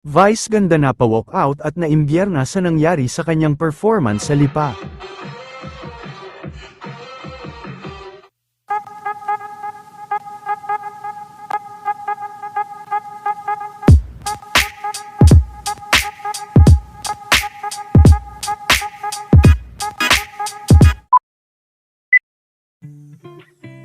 Vice ganda na pa-walk out at naimbierna sa nangyari sa kanyang performance sa Lipa.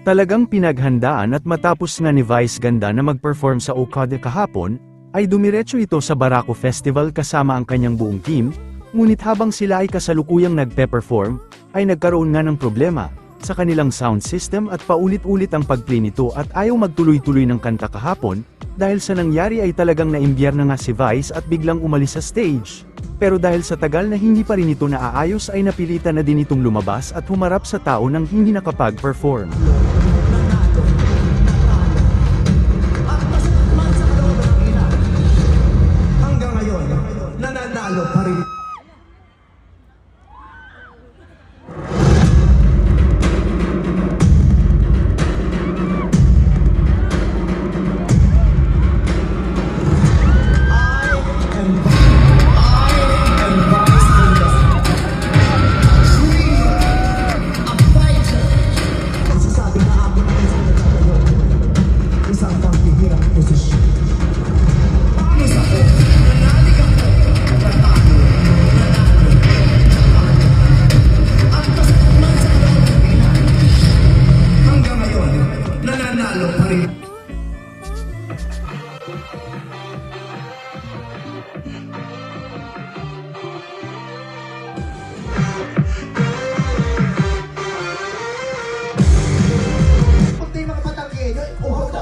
Talagang pinaghandaan at matapos nga ni Vice Ganda na mag-perform sa Okada kahapon, ay dumiretso ito sa Barako Festival kasama ang kanyang buong team, ngunit habang sila ay kasalukuyang nagpe-perform, ay nagkaroon nga ng problema sa kanilang sound system at paulit-ulit ang pag-play nito at ayaw magtuloy-tuloy ng kanta kahapon, dahil sa nangyari ay talagang naimbyar na nga si Vice at biglang umalis sa stage. Pero dahil sa tagal na hindi pa rin ito naaayos ay napilitan na din itong lumabas at humarap sa tao nang hindi nakapag-perform. Nananalo pa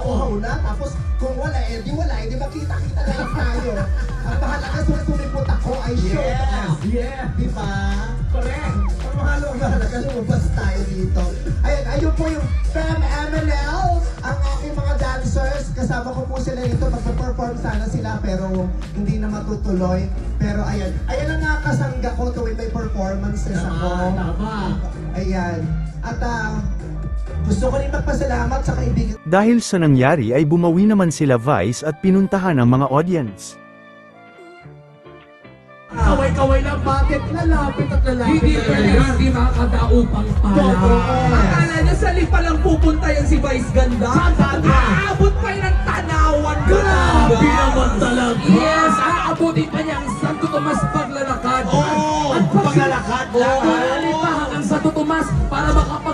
uhaw na. Tapos kung wala, eh di wala, eh di makita-kita na lang tayo. Ang mahalaga sa sumipot ako ay show. Yes, yes. Di ba? Correct. Ang mahalo, ang mahalaga, lumabas tayo dito. Ayun, ayun po yung Fem MNL, ang. Kasama ko po sila dito. Magpa-perform sana sila, pero hindi na matutuloy. Pero ayan, ayan ang nakakasangga ko tuwing may performances ako. Tama. Ayan. At ah, gusto ko rin magpasalamat sa kaibigan Dahil sa nangyari ay bumawi naman sila Vice at pinuntahan ang mga audience. Kaway-kaway lang, bakit lalapit at lalapit? Hindi pwede mas di makakadaupang pala. Akala niya sa lipa lang pupunta yan si Vice Ganda. Aabot pa yun ang tanawan. Grabe naman talaga. Yes, aabutin pa niya ang Santo Tomas paglalakad. Oo, paglalakad lang. Oo, hanggang Santo Tomas para makapag